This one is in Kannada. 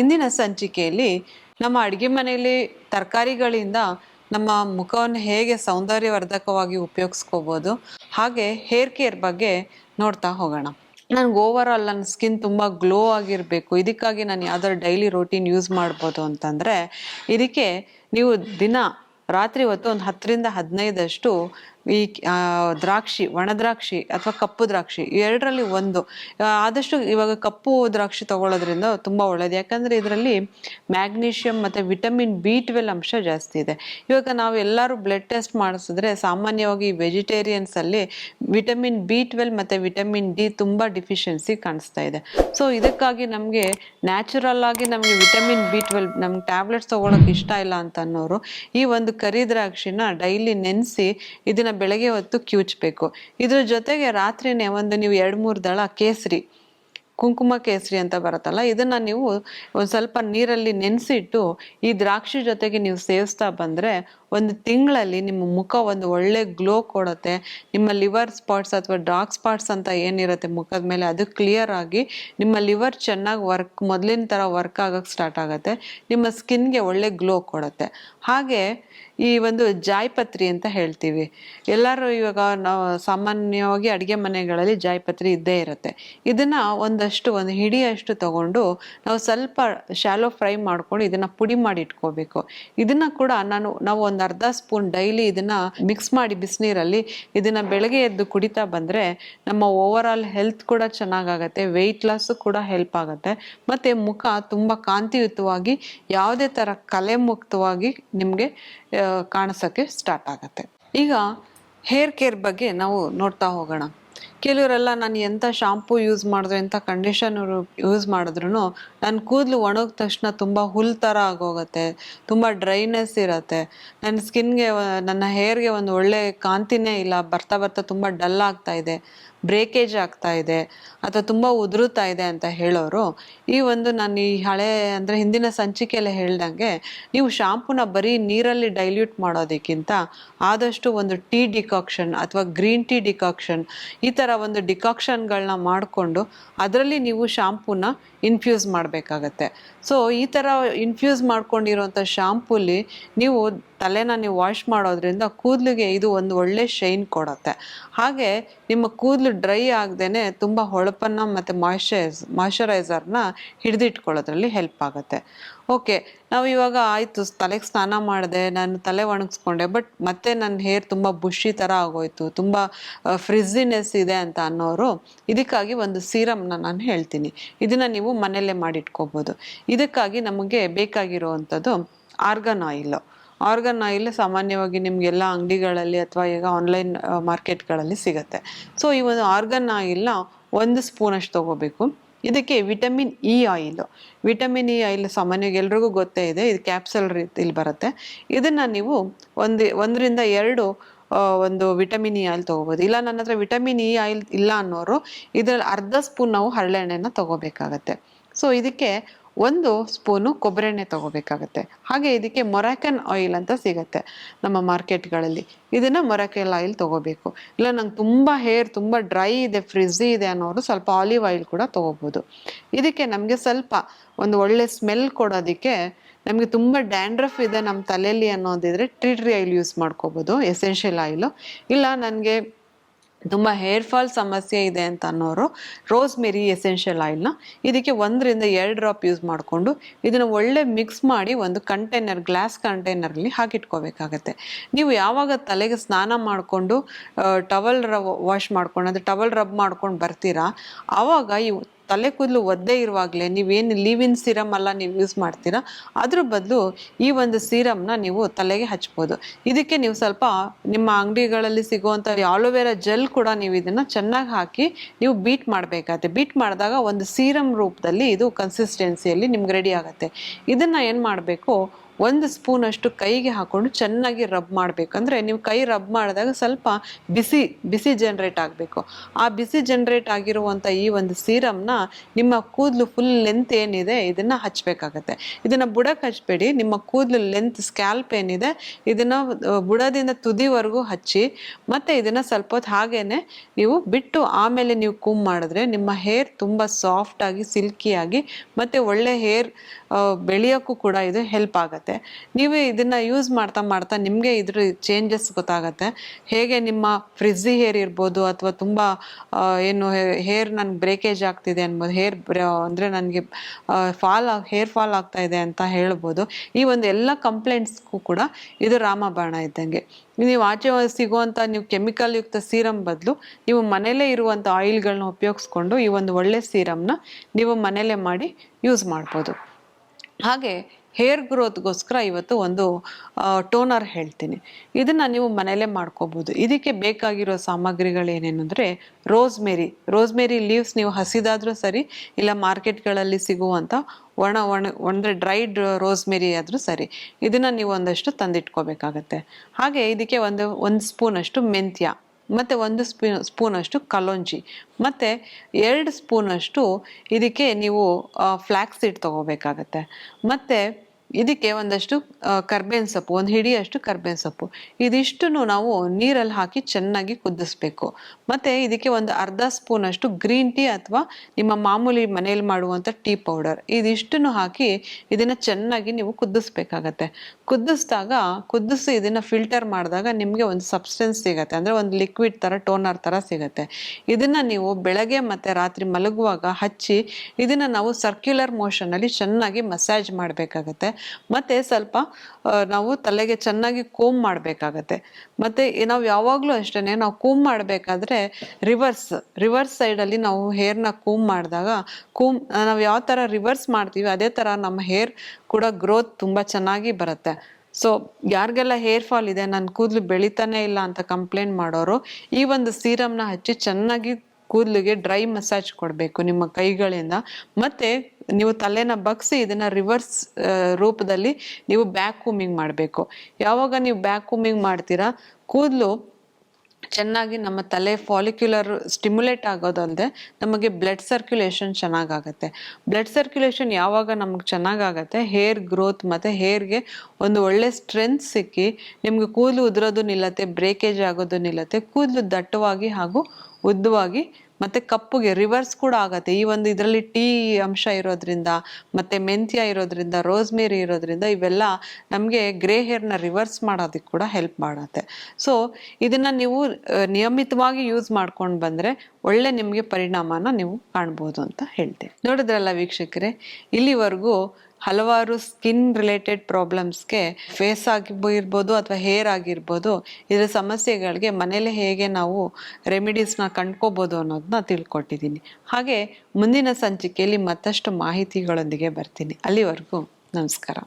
ಇಂದಿನ ಸಂಚಿಕೆಯಲ್ಲಿ ನಮ್ಮ ಅಡುಗೆ ಮನೆಯಲ್ಲಿ ತರಕಾರಿಗಳಿಂದ ನಮ್ಮ ಮುಖವನ್ನು ಹೇಗೆ ಸೌಂದರ್ಯವರ್ಧಕವಾಗಿ ಉಪಯೋಗಿಸ್ಕೋಬೋದು, ಹಾಗೆ ಹೇರ್ ಕೇರ್ ಬಗ್ಗೆ ನೋಡ್ತಾ ಹೋಗೋಣ. ನನಗೆ ಓವರ್ ಆಲ್ ನನ್ನ ಸ್ಕಿನ್ ತುಂಬ ಗ್ಲೋ ಆಗಿರಬೇಕು. ಇದಕ್ಕಾಗಿ ನಾನು ಯಾವ್ದಾದ್ರು ಡೈಲಿ ರೋಟೀನ್ ಯೂಸ್ ಮಾಡ್ಬೋದು ಅಂತಂದರೆ, ಇದಕ್ಕೆ ನೀವು ದಿನ ರಾತ್ರಿ ಹೊತ್ತು ಒಂದು ಹತ್ತರಿಂದ ಹದಿನೈದಷ್ಟು ಈ ದ್ರಾಕ್ಷಿ, ಒಣ ದ್ರಾಕ್ಷಿ ಅಥವಾ ಕಪ್ಪು ದ್ರಾಕ್ಷಿ ಎರಡರಲ್ಲಿ ಒಂದು. ಆದಷ್ಟು ಇವಾಗ ಕಪ್ಪು ದ್ರಾಕ್ಷಿ ತಗೊಳ್ಳೋದ್ರಿಂದ ತುಂಬ ಒಳ್ಳೇದು. ಯಾಕಂದರೆ ಇದರಲ್ಲಿ ಮ್ಯಾಗ್ನೀಷಿಯಮ್ ಮತ್ತು ವಿಟಮಿನ್ ಬಿ ಟ್ವೆಲ್ ಅಂಶ ಜಾಸ್ತಿ ಇದೆ. ಇವಾಗ ನಾವು ಎಲ್ಲರೂ ಬ್ಲಡ್ ಟೆಸ್ಟ್ ಮಾಡಿಸಿದ್ರೆ ಸಾಮಾನ್ಯವಾಗಿ ವೆಜಿಟೇರಿಯನ್ಸಲ್ಲಿ ವಿಟಮಿನ್ ಬಿ ಟ್ವೆಲ್ ಮತ್ತು ವಿಟಮಿನ್ ಡಿ ತುಂಬ ಡಿಫಿಷಿಯನ್ಸಿ ಕಾಣಿಸ್ತಾ ಇದೆ. ಸೊ, ಇದಕ್ಕಾಗಿ ನಮಗೆ ನ್ಯಾಚುರಲ್ ಆಗಿ ನಮಗೆ ವಿಟಮಿನ್ ಬಿ ಟ್ವೆಲ್, ನಮ್ಗೆ ಟ್ಯಾಬ್ಲೆಟ್ಸ್ ತೊಗೊಳಕ್ಕೆ ಇಷ್ಟ ಇಲ್ಲ ಅಂತ ಅನ್ನೋರು ಈ ಒಂದು ಕರಿ ದ್ರಾಕ್ಷಿನ ಡೈಲಿ ನೆನೆಸಿ ಇದನ್ನ ಬೆಳಗ್ಗೆ ಹೊತ್ತು ಕಿವುಚ್ಬೇಕು ಇದ್ರ ಜೊತೆಗೆ ರಾತ್ರಿನೇ ಒಂದು ನೀವು ಎರಡು ಮೂರು ದಳ ಕೇಸರಿ, ಕುಂಕುಮ ಕೇಸರಿ ಅಂತ ಬರುತ್ತಲ್ಲ, ಇದನ್ನ ನೀವು ಒಂದು ಸ್ವಲ್ಪ ನೀರಲ್ಲಿ ನೆನೆಸಿಟ್ಟು ಈ ದ್ರಾಕ್ಷಿ ಜೊತೆಗೆ ನೀವು ಸೇವಿಸ್ತಾ ಬಂದರೆ ಒಂದು ತಿಂಗಳಲ್ಲಿ ನಿಮ್ಮ ಮುಖ ಒಂದು ಒಳ್ಳೆ ಗ್ಲೋ ಕೊಡುತ್ತೆ. ನಿಮ್ಮ ಲಿವರ್ ಸ್ಪಾಟ್ಸ್ ಅಥವಾ ಡಾರ್ಕ್ ಸ್ಪಾಟ್ಸ್ ಅಂತ ಏನಿರುತ್ತೆ ಮುಖದ ಮೇಲೆ ಅದು ಕ್ಲಿಯರ್ ಆಗಿ ನಿಮ್ಮ ಲಿವರ್ ಚೆನ್ನಾಗಿ ವರ್ಕ್ ಮೊದಲಿನ ಥರ ವರ್ಕ್ ಆಗೋಕ್ಕೆ ಸ್ಟಾರ್ಟ್ ಆಗುತ್ತೆ. ನಿಮ್ಮ ಸ್ಕಿನ್ಗೆ ಒಳ್ಳೆ ಗ್ಲೋ ಕೊಡುತ್ತೆ. ಹಾಗೆ ಈ ಒಂದು ಜಾಯ್ಪತ್ರಿ ಅಂತ ಹೇಳ್ತೀವಿ. ಎಲ್ಲರೂ ಇವಾಗ ನಾವು ಸಾಮಾನ್ಯವಾಗಿ ಅಡುಗೆ ಮನೆಗಳಲ್ಲಿ ಜಾಯ್ಪತ್ರಿ ಇದ್ದೇ ಇರುತ್ತೆ. ಇದನ್ನು ಒಂದಷ್ಟು, ಒಂದು ಹಿಡಿಯಷ್ಟು ತಗೊಂಡು ನಾವು ಸ್ವಲ್ಪ ಶಾಲೋ ಫ್ರೈ ಮಾಡ್ಕೊಂಡು ಇದನ್ನು ಪುಡಿ ಮಾಡಿ ಇಟ್ಕೋಬೇಕು. ಇದನ್ನು ಕೂಡ ನಾನು, ನಾವು ಒಂದು ಅರ್ಧ ಸ್ಪೂನ್ ಡೈಲಿ ಇದನ್ನ ಮಿಕ್ಸ್ ಮಾಡಿ ಬಿಸಿನೀರಲ್ಲಿ ಇದನ್ನ ಬೆಳಗ್ಗೆ ಎದ್ದು ಕುಡಿತಾ ಬಂದ್ರೆ ನಮ್ಮ ಓವರ್ ಆಲ್ ಹೆಲ್ತ್ ಕೂಡ ಚೆನ್ನಾಗಾಗತ್ತೆ ವೆಯ್ಟ್ ಲಾಸ್ ಕೂಡ ಹೆಲ್ಪ್ ಆಗುತ್ತೆ. ಮತ್ತೆ ಮುಖ ತುಂಬಾ ಕಾಂತಿಯುತವಾಗಿ ಯಾವುದೇ ತರ ಕಲೆ ಮುಕ್ತವಾಗಿ ನಿಮಗೆ ಕಾಣಿಸೋಕ್ಕೆ ಸ್ಟಾರ್ಟ್ ಆಗುತ್ತೆ. ಈಗ ಹೇರ್ ಕೇರ್ ಬಗ್ಗೆ ನಾವು ನೋಡ್ತಾ ಹೋಗೋಣ. ಕೆಲವರೆಲ್ಲ ನಾನು ಎಂಥ ಶಾಂಪೂ ಯೂಸ್ ಮಾಡಿದ್ರು ಎಂಥ ಕಂಡೀಷನರ್ ಯೂಸ್ ಮಾಡಿದ್ರು ನನ್ನ ಕೂದಲು ಒಣಗಿದ ತಕ್ಷಣ ತುಂಬ ಹುಲ್ ಥರ ಆಗೋಗುತ್ತೆ, ತುಂಬ ಡ್ರೈನೆಸ್ ಇರುತ್ತೆ. ನನ್ನ ಸ್ಕಿನ್ಗೆ ನನ್ನ ಹೇರ್ಗೆ ಒಂದು ಒಳ್ಳೆ ಕಾಂತಿನೇ ಇಲ್ಲ, ಬರ್ತಾ ಬರ್ತಾ ತುಂಬ ಡಲ್ ಆಗ್ತಾ ಇದೆ ಬ್ರೇಕೇಜ್ ಆಗ್ತಾ ಇದೆ, ಅಥವಾ ತುಂಬ ಉದುರುತ್ತಾ ಇದೆ ಅಂತ ಹೇಳೋರು, ಈ ಒಂದು ನಾನು ಈ ಹಳೆ ಅಂದರೆ ಹಿಂದಿನ ಸಂಚಿಕೆಯಲ್ಲಿ ಹೇಳ್ದಂಗೆ, ನೀವು ಶಾಂಪೂನ ಬರೀ ನೀರಲ್ಲಿ ಡೈಲ್ಯೂಟ್ ಮಾಡೋದಕ್ಕಿಂತ ಆದಷ್ಟು ಒಂದು ಟೀ ಡಿಕಾಕ್ಷನ್ ಅಥವಾ ಗ್ರೀನ್ ಟೀ ಡಿಕಾಕ್ಷನ್ ಈ ಥರ ಒಂದು ಡಿಕಾಕ್ಷನ್ಗಳನ್ನ ಮಾಡಿಕೊಂಡು ಅದರಲ್ಲಿ ನೀವು ಶಾಂಪೂನ ಇನ್ಫ್ಯೂಸ್ ಮಾಡಬೇಕಾಗತ್ತೆ. ಸೊ, ಈ ಥರ ಇನ್ಫ್ಯೂಸ್ ಮಾಡ್ಕೊಂಡಿರೋಂಥ ಶಾಂಪೂಲಿ ನೀವು ತಲೆನ ನೀವು ವಾಶ್ ಮಾಡೋದ್ರಿಂದ ಕೂದಲಿಗೆ ಇದು ಒಂದು ಒಳ್ಳೆ ಶೈನ್ ಕೊಡುತ್ತೆ. ಹಾಗೆ ನಿಮ್ಮ ಕೂದಲು ಡ್ರೈ ಆಗದೇನೆ ತುಂಬ ಹೊಳಪನ್ನು ಮತ್ತು ಮಾಯ್ಶ್ಚರೈಸ್, ಮಾಯ್ಶ್ಚರೈಸರ್ನ ಹಿಡಿದಿಟ್ಕೊಳ್ಳೋದ್ರಲ್ಲಿ ಹೆಲ್ಪ್ ಆಗುತ್ತೆ. ಓಕೆ ನಾವು ಇವಾಗ ಆಯಿತು ತಲೆಗೆ ಸ್ನಾನ ಮಾಡಿದೆ, ನಾನು ತಲೆ ಒಣಗಿಸ್ಕೊಂಡೆ ಬಟ್ ಮತ್ತೆ ನನ್ನ ಹೇರ್ ತುಂಬ ಬುಷಿ ಥರ ಆಗೋಯ್ತು, ತುಂಬ ಫ್ರಿಝಿನೆಸ್ ಇದೆ ಅಂತ ಅನ್ನೋರು, ಇದಕ್ಕಾಗಿ ಒಂದು ಸೀರಮ್ನ ನಾನು ಹೇಳ್ತೀನಿ. ಇದನ್ನು ನೀವು ಮನೆಯಲ್ಲೇ ಮಾಡಿಟ್ಕೋಬೋದು. ಇದಕ್ಕಾಗಿ ನಮಗೆ ಬೇಕಾಗಿರುವಂಥದ್ದು ಆರ್ಗನ್ ಆಯಿಲು ಆರ್ಗನ್ ಆಯಿಲ್ ಸಾಮಾನ್ಯವಾಗಿ ನಿಮಗೆಲ್ಲ ಅಂಗಡಿಗಳಲ್ಲಿ ಅಥವಾ ಈಗ ಆನ್ಲೈನ್ ಮಾರ್ಕೆಟ್ಗಳಲ್ಲಿ ಸಿಗುತ್ತೆ. ಸೊ ಈ ಒಂದು ಆರ್ಗನ್ ಆಯಿಲ್ನ ಒಂದು ಸ್ಪೂನಷ್ಟು ತೊಗೋಬೇಕು. ಇದಕ್ಕೆ vitamin E oil. Vitamin E oil ಸಾಮಾನ್ಯವಾಗಿ ಎಲ್ರಿಗೂ ಗೊತ್ತೇ ಇದೆ. ಇದು ಕ್ಯಾಪ್ಸಲ್ ರೀತಿಲಿ ಬರುತ್ತೆ. ಇದನ್ನು ನೀವು ಒಂದು, ಒಂದರಿಂದ ಎರಡು ಒಂದು ವಿಟಮಿನ್ ಇ ಆಯಿಲ್ ತೊಗೋಬೋದು. ಇಲ್ಲ, ನನ್ನ ಹತ್ರ ವಿಟಮಿನ್ ಇ ಆಯಿಲ್ ಇಲ್ಲ ಅನ್ನೋರು ಇದರಲ್ಲಿ ಅರ್ಧ ಸ್ಪೂನ್ ನಾವು ಹರಳೆಣ್ಣೆನ ತೊಗೋಬೇಕಾಗತ್ತೆ. ಸೊ ಇದಕ್ಕೆ ಒಂದು ಸ್ಪೂನು ಕೊಬ್ಬರಿ ಎಣ್ಣೆ ತೊಗೋಬೇಕಾಗತ್ತೆ. ಹಾಗೆ ಇದಕ್ಕೆ ಮೊರಾಕನ್ ಆಯಿಲ್ ಅಂತ ಸಿಗತ್ತೆ ನಮ್ಮ ಮಾರ್ಕೆಟ್ಗಳಲ್ಲಿ. ಇದನ್ನು ಮೊರಾಕೆಲ್ ಆಯಿಲ್ ತಗೋಬೇಕು. ಇಲ್ಲ, ನಂಗೆ ತುಂಬ ಹೇರ್ ತುಂಬ ಡ್ರೈ ಇದೆ ಫ್ರಿಜ್ಜಿ ಇದೆ ಅನ್ನೋರು ಸ್ವಲ್ಪ ಆಲಿವ್ ಆಯಿಲ್ ಕೂಡ ತೊಗೋಬೋದು. ಇದಕ್ಕೆ ನಮಗೆ ಸ್ವಲ್ಪ ಒಂದು ಒಳ್ಳೆ ಸ್ಮೆಲ್ ಕೊಡೋದಕ್ಕೆ ನಮಗೆ ತುಂಬ ಡ್ಯಾಂಡ್ರಫ್ ಇದೆ ನಮ್ಮ ತಲೆಯಲ್ಲಿ ಅನ್ನೋದಿದ್ರೆ ಟ್ರೀ ಟ್ರೀ ಆಯಿಲ್ ಯೂಸ್ ಮಾಡ್ಕೋಬೋದು ಎಸೆನ್ಷಿಯಲ್ ಆಯಿಲು ಇಲ್ಲ ನನಗೆ ತುಂಬ ಹೇರ್ ಫಾಲ್ ಸಮಸ್ಯೆ ಇದೆ ಅಂತ ಅನ್ನೋರು ರೋಸ್ ಮೆರಿ ಎಸೆನ್ಷಿಯಲ್ ಆಯಿಲ್ನ ಇದಕ್ಕೆ ಒಂದರಿಂದ ಎರಡು ಡ್ರಾಪ್ ಯೂಸ್ ಮಾಡಿಕೊಂಡು ಇದನ್ನು ಒಳ್ಳೆ ಮಿಕ್ಸ್ ಮಾಡಿ ಒಂದು ಕಂಟೈನರ್ ಗ್ಲಾಸ್ ಕಂಟೈನರಲ್ಲಿ ಹಾಕಿಟ್ಕೋಬೇಕಾಗತ್ತೆ. ನೀವು ಯಾವಾಗ ತಲೆಗೆ ಸ್ನಾನ ಮಾಡಿಕೊಂಡು ಟವಲ್ ರಬ್ ವಾಶ್ ಮಾಡ್ಕೊಂಡು, ಅಂದರೆ ಟವಲ್ ರಬ್ ಮಾಡ್ಕೊಂಡು ಬರ್ತೀರಾ ಆವಾಗ ಇವು ತಲೆ ಕೂದಲು ಒದ್ದೆ ಇರುವಾಗಲೇ ನೀವೇನು ಲೀವಿನ್ ಸಿರಮ್ ಎಲ್ಲ ನೀವು ಯೂಸ್ ಮಾಡ್ತೀರಾ, ಅದ್ರ ಬದಲು ಈ ಒಂದು ಸೀರಮ್ನ ನೀವು ತಲೆಗೆ ಹಚ್ಬೋದು. ಇದಕ್ಕೆ ನೀವು ಸ್ವಲ್ಪ ನಿಮ್ಮ ಅಂಗಡಿಗಳಲ್ಲಿ ಸಿಗುವಂಥ ಆಲೋವೆರಾ ಜೆಲ್ ಕೂಡ ನೀವು ಇದನ್ನು ಚೆನ್ನಾಗಿ ಹಾಕಿ ನೀವು ಬೀಟ್ ಮಾಡಬೇಕಾಗತ್ತೆ. ಬೀಟ್ ಮಾಡಿದಾಗ ಒಂದು ಸೀರಮ್ ರೂಪದಲ್ಲಿ ಇದು ಕನ್ಸಿಸ್ಟೆನ್ಸಿಯಲ್ಲಿ ನಿಮ್ಗೆ ರೆಡಿ ಆಗುತ್ತೆ. ಇದನ್ನು ಏನು ಮಾಡಬೇಕು ಒಂದು ಸ್ಪೂನಷ್ಟು ಕೈಗೆ ಹಾಕೊಂಡು ಚೆನ್ನಾಗಿ ರಬ್ ಮಾಡಬೇಕು. ಅಂದರೆ ನೀವು ಕೈ ರಬ್ ಮಾಡಿದಾಗ ಸ್ವಲ್ಪ ಬಿಸಿ ಬಿಸಿ ಜನ್ರೇಟ್ ಆಗಬೇಕು. ಆ ಬಿಸಿ ಜನ್ರೇಟ್ ಆಗಿರುವಂಥ ಈ ಒಂದು ಸೀರಮ್ನ ನಿಮ್ಮ ಕೂದಲು ಫುಲ್ ಲೆಂತ್ ಏನಿದೆ ಇದನ್ನು ಹಚ್ಚಬೇಕಾಗತ್ತೆ ಇದನ್ನು ಬುಡಕ್ಕೆ ಹಚ್ಚಬೇಡಿ ನಿಮ್ಮ ಕೂದಲು ಲೆಂತ್ ಸ್ಕ್ಯಾಲ್ಪ್ ಏನಿದೆ ಇದನ್ನು ಬುಡದಿಂದ ತುದಿವರೆಗೂ ಹಚ್ಚಿ, ಮತ್ತು ಇದನ್ನು ಸ್ವಲ್ಪ ಹೊತ್ತು ಹಾಗೇ ನೀವು ಬಿಟ್ಟು ಆಮೇಲೆ ನೀವು ಕೂಮ್ ಮಾಡಿದ್ರೆ ನಿಮ್ಮ ಹೇರ್ ತುಂಬ ಸಾಫ್ಟಾಗಿ ಸಿಲ್ಕಿಯಾಗಿ ಮತ್ತು ಒಳ್ಳೆ ಹೇರ್ ಬೆಳೆಯೋಕ್ಕೂ ಕೂಡ ಇದು ಹೆಲ್ಪ್ ಆಗುತ್ತೆ. ನೀವು ಇದನ್ನು ಯೂಸ್ ಮಾಡ್ತಾ ಮಾಡ್ತಾ ನಿಮಗೆ ಇದ್ರ ಚೇಂಜಸ್ ಗೊತ್ತಾಗತ್ತೆ. ಹೇಗೆ ನಿಮ್ಮ ಫ್ರಿಜ್ಜಿ ಹೇರ್ ಇರ್ಬೋದು ಅಥವಾ ತುಂಬ ಏನು ಹೇರ್ ನನಗೆ ಬ್ರೇಕೇಜ್ ಆಗ್ತಿದೆ ಅನ್ಬೋದು ಹೇರ್ ಅಂದರೆ ನನಗೆ ಫಾಲ್ ಹೇರ್ ಫಾಲ್ ಆಗ್ತಾ ಇದೆ ಅಂತ ಹೇಳ್ಬೋದು. ಈ ಒಂದು ಎಲ್ಲ ಕಂಪ್ಲೇಂಟ್ಸ್ಗೂ ಕೂಡ ಇದು ರಾಮಬಾಣ ಇದ್ದಂಗೆ. ನೀವು ಆಚೆ ಸಿಗುವಂಥ ನೀವು ಕೆಮಿಕಲ್ ಯುಕ್ತ ಸೀರಮ್ ಬದಲು ನೀವು ಮನೇಲೇ ಇರುವಂಥ ಆಯಿಲ್ಗಳನ್ನ ಉಪಯೋಗಿಸ್ಕೊಂಡು ಈ ಒಂದು ಒಳ್ಳೆ ಸೀರಮ್ನ ನೀವು ಮನೇಲೇ ಮಾಡಿ ಯೂಸ್ ಮಾಡ್ಬೋದು. ಹಾಗೆ ಹೇರ್ ಗ್ರೋತ್ಗೋಸ್ಕರ ಇವತ್ತು ಒಂದು ಟೋನರ್ ಹೇಳ್ತೀನಿ. ಇದನ್ನು ನೀವು ಮನೆಯಲ್ಲೇ ಮಾಡ್ಕೋಬೋದು. ಇದಕ್ಕೆ ಬೇಕಾಗಿರೋ ಸಾಮಗ್ರಿಗಳೇನೇನಂದರೆ, ರೋಸ್ಮೆರಿ. ರೋಸ್ಮೇರಿ ಲೀವ್ಸ್ ನೀವು ಹಸಿದಾದರೂ ಸರಿ, ಇಲ್ಲ ಮಾರ್ಕೆಟ್ಗಳಲ್ಲಿ ಸಿಗುವಂಥ ಒಣ ಒಣ, ಅಂದರೆ ಡ್ರೈಡ್ ರೋಸ್ಮೆರಿ ಆದರೂ ಸರಿ, ಇದನ್ನು ನೀವು ಒಂದಷ್ಟು ತಂದಿಟ್ಕೋಬೇಕಾಗತ್ತೆ. ಹಾಗೆ ಇದಕ್ಕೆ ಒಂದು ಒಂದು ಸ್ಪೂನಷ್ಟು ಮೆಂತ್ಯ, ಮತ್ತು ಒಂದು ಸ್ಪೂ, ಸ್ಪೂನಷ್ಟು ಕಲೋಂಜಿ ಮತ್ತು ಎರಡು ಸ್ಪೂನಷ್ಟು ಇದಕ್ಕೆ ನೀವು ಫ್ಲ್ಯಾಕ್ಸ್ ಸೀಡ್ ತೊಗೋಬೇಕಾಗತ್ತೆ. ಮತ್ತು ಇದಕ್ಕೆ ಒಂದಷ್ಟು ಕರ್ಬೇವಿನ ಸೊಪ್ಪು, ಒಂದು ಹಿಡಿಯಷ್ಟು ಕರ್ಬೇವಿನ ಸೊಪ್ಪು. ಇದಿಷ್ಟನ್ನು ನಾವು ನೀರಲ್ಲಿ ಹಾಕಿ ಚೆನ್ನಾಗಿ ಕುದಿಸ್ಬೇಕು. ಮತ್ತು ಇದಕ್ಕೆ ಒಂದು ಅರ್ಧ ಸ್ಪೂನಷ್ಟು ಗ್ರೀನ್ ಟೀ ಅಥವಾ ನಿಮ್ಮ ಮಾಮೂಲಿ ಮನೆಯಲ್ಲಿ ಮಾಡುವಂಥ ಟೀ ಪೌಡರ್. ಇದಿಷ್ಟನ್ನು ಹಾಕಿ ಇದನ್ನು ಚೆನ್ನಾಗಿ ನೀವು ಕುದಿಸ್ಬೇಕಾಗತ್ತೆ. ಕುದಿಸ್ದಾಗ, ಕುದಿಸಿ ಇದನ್ನು ಫಿಲ್ಟರ್ ಮಾಡಿದಾಗ ನಿಮಗೆ ಒಂದು ಸಬ್ಸ್ಟೆನ್ಸ್ ಸಿಗತ್ತೆ. ಅಂದರೆ ಒಂದು ಲಿಕ್ವಿಡ್ ಥರ, ಟೋನರ್ ಥರ ಸಿಗತ್ತೆ. ಇದನ್ನು ನೀವು ಬೆಳಗ್ಗೆ ಮತ್ತು ರಾತ್ರಿ ಮಲಗುವಾಗ ಹಚ್ಚಿ, ಇದನ್ನು ನಾವು ಸರ್ಕ್ಯುಲರ್ ಮೋಷನಲ್ಲಿ ಚೆನ್ನಾಗಿ ಮಸಾಜ್ ಮಾಡಬೇಕಾಗತ್ತೆ. ಮತ್ತು ಸ್ವಲ್ಪ ನಾವು ತಲೆಗೆ ಚೆನ್ನಾಗಿ ಕೋಮ್ ಮಾಡಬೇಕಾಗತ್ತೆ. ಮತ್ತು ನಾವು ಯಾವಾಗಲೂ ಅಷ್ಟೇ ನಾವು ಕೂಮ್ ಮಾಡಬೇಕಾದ್ರೆ ರಿವರ್ಸ್ ರಿವರ್ಸ್ ಸೈಡಲ್ಲಿ ನಾವು ಹೇರ್ನ ಕೂಮ್ ಮಾಡಿದಾಗ ಕೂಮ್ ನಾವು ಯಾವ ಥರ ರಿವರ್ಸ್ ಮಾಡ್ತೀವಿ, ಅದೇ ಥರ ನಮ್ಮ ಹೇರ್ ಕೂಡ ಗ್ರೋತ್ ತುಂಬ ಚೆನ್ನಾಗಿ ಬರುತ್ತೆ. ಸೊ ಯಾರಿಗೆಲ್ಲ ಹೇರ್ ಫಾಲ್ ಇದೆ ನನ್ನ ಕೂದಲು ಬೆಳಿತಾನೆ ಇಲ್ಲ ಅಂತ ಕಂಪ್ಲೇಂಟ್ ಮಾಡೋರು, ಈ ಒಂದು ಸೀರಮ್ನ ಹಚ್ಚಿ ಚೆನ್ನಾಗಿ ಕೂದಲಿಗೆ ಡ್ರೈ ಮಸಾಜ್ ಕೊಡಬೇಕು ನಿಮ್ಮ ಕೈಗಳಿಂದ. ಮತ್ತು ನೀವು ತಲೆನ ಬಗ್ಸಿ ಇದನ್ನ ರಿವರ್ಸ್ ರೂಪದಲ್ಲಿ ನೀವು ಬ್ಯಾಕ್ ಕೂಮಿಂಗ್ ಮಾಡಬೇಕು. ಯಾವಾಗ ನೀವು ಬ್ಯಾಕ್ ಕೂಮಿಂಗ್ ಮಾಡ್ತೀರಾ? ಕೂದಲು ಚೆನ್ನಾಗಿ ನಮ್ಮ ತಲೆ ಫಾಲಿಕ್ಯುಲರ್ ಸ್ಟಿಮ್ಯುಲೇಟ್ ಆಗೋದಲ್ಲದೆ ನಮಗೆ ಬ್ಲಡ್ ಸರ್ಕ್ಯುಲೇಷನ್ ಚೆನ್ನಾಗಾಗತ್ತೆ. ಬ್ಲಡ್ ಸರ್ಕ್ಯುಲೇಷನ್ ಯಾವಾಗ ನಮ್ಗೆ ಚೆನ್ನಾಗಾಗತ್ತೆ? ಹೇರ್ ಗ್ರೋತ್ ಮತ್ತು ಹೇರ್ಗೆ ಒಂದು ಒಳ್ಳೆ ಸ್ಟ್ರೆಂತ್ ಸಿಕ್ಕಿ ನಿಮಗೆ ಕೂದಲು ಉದುರೋದು ನಿಲ್ಲತ್ತೆ ಬ್ರೇಕೇಜ್ ಆಗೋದು ನಿಲ್ಲತ್ತೆ, ಕೂದಲು ದಟ್ಟವಾಗಿ ಹಾಗೂ ಉದ್ದವಾಗಿ ಮತ್ತೆ ಕಪ್ಪುಗೆ ರಿವರ್ಸ್ ಕೂಡ ಆಗತ್ತೆ. ಈ ಒಂದು ಇದರಲ್ಲಿ ಟೀ ಅಂಶ ಇರೋದ್ರಿಂದ, ಮತ್ತೆ ಮೆಂತ್ಯ ಇರೋದ್ರಿಂದ ರೋಸ್ಮೇರಿ ಇರೋದ್ರಿಂದ ಇವೆಲ್ಲ ನಮಗೆ ಗ್ರೇ ಹೇರ್ನ ರಿವರ್ಸ್ ಮಾಡೋದಕ್ಕೆ ಕೂಡ ಹೆಲ್ಪ್ ಮಾಡುತ್ತೆ. ಸೊ ಇದನ್ನ ನೀವು ನಿಯಮಿತವಾಗಿ ಯೂಸ್ ಮಾಡ್ಕೊಂಡು ಬಂದರೆ ಒಳ್ಳೆ ನಿಮಗೆ ಪರಿಣಾಮನ ನೀವು ಕಾಣ್ಬೋದು ಅಂತ ಹೇಳ್ತೀನಿ. ನೋಡಿದ್ರಲ್ಲ ವೀಕ್ಷಕರೇ, ಇಲ್ಲಿವರೆಗೂ ಹಲವಾರು ಸ್ಕಿನ್ ರಿಲೇಟೆಡ್ ಪ್ರಾಬ್ಲಮ್ಸ್ಗೆ ಫೇಸ್ ಆಗಿರ್ಬೋದು ಅಥವಾ ಹೇರ್ ಆಗಿರ್ಬೋದು, ಇದರ ಸಮಸ್ಯೆಗಳಿಗೆ ಮನೇಲೆ ಹೇಗೆ ನಾವು ರೆಮಿಡೀಸ್ನ ಕಂಡ್ಕೋಬೋದು ಅನ್ನೋದನ್ನ ತಿಳ್ಕೊಟ್ಟಿದ್ದೀನಿ. ಹಾಗೆ ಮುಂದಿನ ಸಂಚಿಕೆಯಲ್ಲಿ ಮತ್ತಷ್ಟು ಮಾಹಿತಿಗಳೊಂದಿಗೆ ಬರ್ತೀನಿ. ಅಲ್ಲಿವರೆಗೂ ನಮಸ್ಕಾರ.